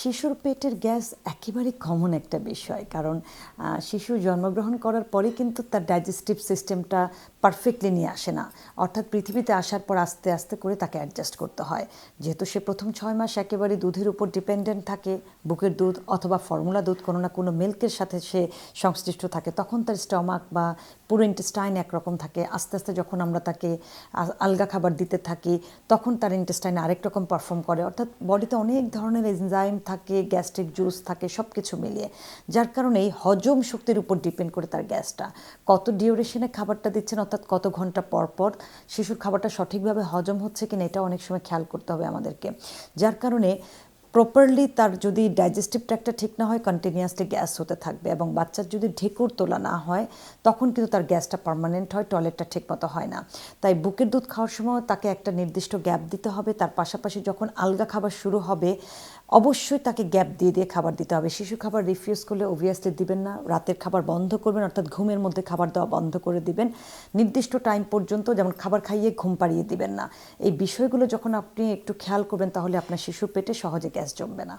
শিশুর পেটের গ্যাস একেবারে কমন একটা বিষয়। কারণ শিশু জন্মগ্রহণ করার পরে কিন্তু তার ডাইজেস্টিভ সিস্টেমটা পারফেক্টলি নিয়ে আসে না। অর্থাৎ পৃথিবীতে আসার পর আস্তে আস্তে করে তাকে অ্যাডজাস্ট করতে হয়। যেহেতু সে প্রথম ছয় মাস একেবারে দুধের উপর ডিপেন্ডেন্ট থাকে, বুকের দুধ অথবা ফর্মুলা দুধ কোনো না কোনো মিল্কের সাথে সে সংশ্লিষ্ট থাকে, তখন তার স্টমাক বা পুরো ইন্টেস্টাইন একরকম থাকে। আস্তে আস্তে যখন আমরা তাকে আলগা খাবার দিতে থাকি, তখন তার ইন্টেস্টাইন আরেক রকম পারফর্ম করে। অর্থাৎ বডিতে অনেক ধরনের এনজাইম থাকে, গ্যাস্ট্রিক জুস থাকে সব কিছু মিলিয়ে। যার কারণে এই হজম শক্তির উপর ডিপেন্ড করে তার গ্যাসটা। কত ডিউরেশনে খাবারটা দিচ্ছেন, অর্থাৎ কত ঘণ্টা পর পর শিশুর খাবারটা সঠিকভাবে হজম হচ্ছে কিনা, এটা অনেক সময় খেয়াল করতে হবে আমাদেরকে। যার কারণে প্রপারলি তার যদি ডাইজেস্টিভ ট্র্যাকটা ঠিক না হয় কন্টিনিউয়াসলি গ্যাস হতে থাকবে এবং বাচ্চার যদি ঢেকুর তোলা না হয়, তখন কিন্তু তার গ্যাসটা পার্মানেন্ট হয়, টয়লেটটা ঠিকমতো হয় না। তাই বুকের দুধ খাওয়ার সময় তাকে একটা নির্দিষ্ট গ্যাপ দিতে হবে। তার পাশাপাশি যখন আলগা খাবার শুরু হবে অবশ্যই তাকে গ্যাপ দিয়ে দিয়ে খাবার দিতে হবে। শিশু খাবার রিফিউজ করলে ওভিয়াসলি দিবেন না। রাতের খাবার বন্ধ করবেন, অর্থাৎ ঘুমের মধ্যে খাবার দেওয়া বন্ধ করে দিবেন। নির্দিষ্ট টাইম পর্যন্ত যেমন খাবার খাইয়ে ঘুম পাড়িয়ে দিবেন না। এই বিষয়গুলো যখন আপনি একটু খেয়াল করবেন, তাহলে আপনার শিশুর পেটে সহজে গ্যাস জমবে না.